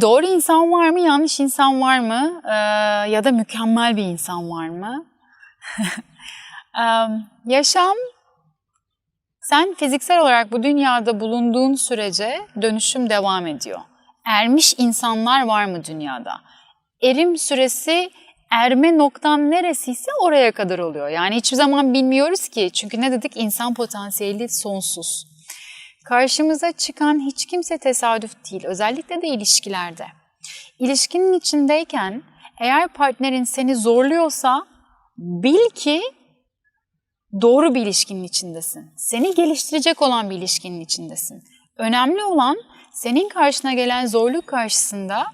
doğru insan var mı, yanlış insan var mı Ee, ya da mükemmel bir insan var mı? Ee, yaşam, sen fiziksel olarak bu dünyada bulunduğun sürece dönüşüm devam ediyor. Ermiş insanlar var mı dünyada? Erim süresi erme noktan neresiyse oraya kadar oluyor. Yani hiçbir zaman bilmiyoruz ki. Çünkü ne dedik? İnsan potansiyeli sonsuz. Karşımıza çıkan hiç kimse tesadüf değil. Özellikle de ilişkilerde. İlişkinin içindeyken eğer partnerin seni zorluyorsa bil ki doğru bir ilişkinin içindesin. Seni geliştirecek olan bir ilişkinin içindesin. Önemli olan senin karşına gelen zorluk karşısında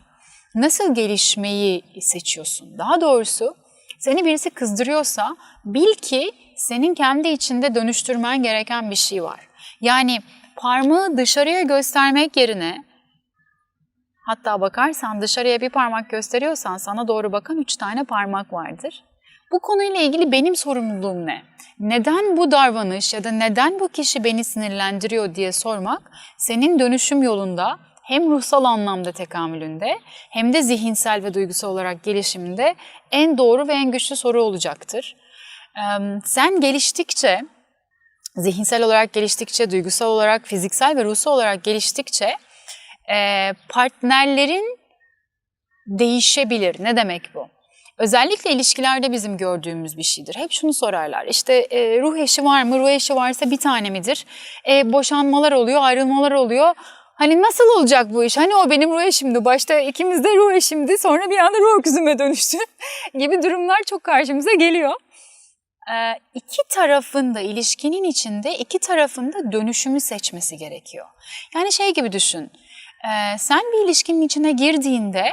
nasıl gelişmeyi seçiyorsun. Daha doğrusu seni birisi kızdırıyorsa bil ki senin kendi içinde dönüştürmen gereken bir şey var. Yani parmağı dışarıya göstermek yerine hatta bakarsan dışarıya bir parmak gösteriyorsan sana doğru bakan üç tane parmak vardır. Bu konuyla ilgili benim sorumluluğum ne? Neden bu davranış ya da neden bu kişi beni sinirlendiriyor diye sormak senin dönüşüm yolunda hem ruhsal anlamda tekamülünde hem de zihinsel ve duygusal olarak gelişiminde en doğru ve en güçlü soru olacaktır. Sen geliştikçe, zihinsel olarak geliştikçe, duygusal olarak, fiziksel ve ruhsal olarak geliştikçe e, partnerlerin değişebilir. Ne demek bu? Özellikle ilişkilerde bizim gördüğümüz bir şeydir. Hep şunu sorarlar. İşte e, ruh eşi var mı? Ruh eşi varsa bir tane midir? E, boşanmalar oluyor, ayrılmalar oluyor. Hani nasıl olacak bu iş? Hani o benim ruh eşimdi. Başta ikimiz de ruh eşimdi. Sonra bir anda ruh öküzüme dönüştü gibi durumlar çok karşımıza geliyor. Ee, iki tarafın da ilişkinin içinde iki tarafın da dönüşümü seçmesi gerekiyor. Yani şey gibi düşün. Ee, sen bir ilişkinin içine girdiğinde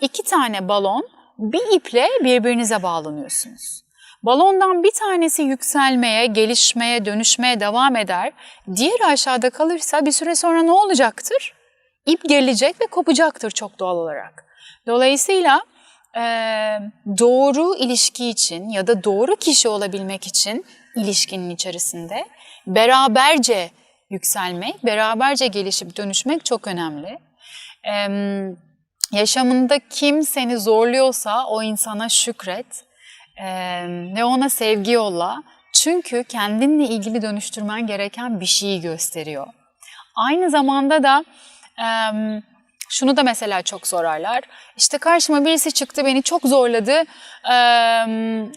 iki tane balon bir iple birbirinize bağlanıyorsunuz. Balondan bir tanesi yükselmeye, gelişmeye, dönüşmeye devam eder. Diğeri aşağıda kalırsa bir süre sonra ne olacaktır? İp gerilecek ve kopacaktır çok doğal olarak. Dolayısıyla e, doğru ilişki için ya da doğru kişi olabilmek için ilişkinin içerisinde beraberce yükselmek, beraberce gelişip dönüşmek çok önemli. E, yaşamında kim seni zorluyorsa o insana şükret ee, ve ona sevgi yolla. Çünkü kendinle ilgili dönüştürmen gereken bir şeyi gösteriyor. Aynı zamanda da e, şunu da mesela çok sorarlar. İşte karşıma birisi çıktı beni çok zorladı.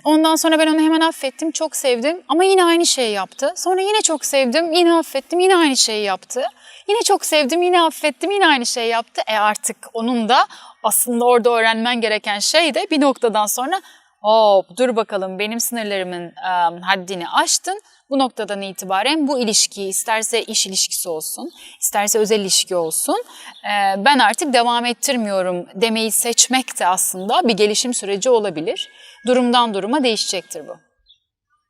Ondan sonra ben onu hemen affettim, çok sevdim ama yine aynı şeyi yaptı. Sonra yine çok sevdim, yine affettim, yine aynı şeyi yaptı. Yine çok sevdim, yine affettim, yine aynı şeyi yaptı. E artık onun da aslında orada öğrenmen gereken şey de bir noktadan sonra hop dur bakalım benim sınırlarımın haddini aştın. Bu noktadan itibaren bu ilişki isterse iş ilişkisi olsun, isterse özel ilişki olsun e, ben artık devam ettirmiyorum demeyi seçmek de aslında bir gelişim süreci olabilir. Durumdan duruma değişecektir bu.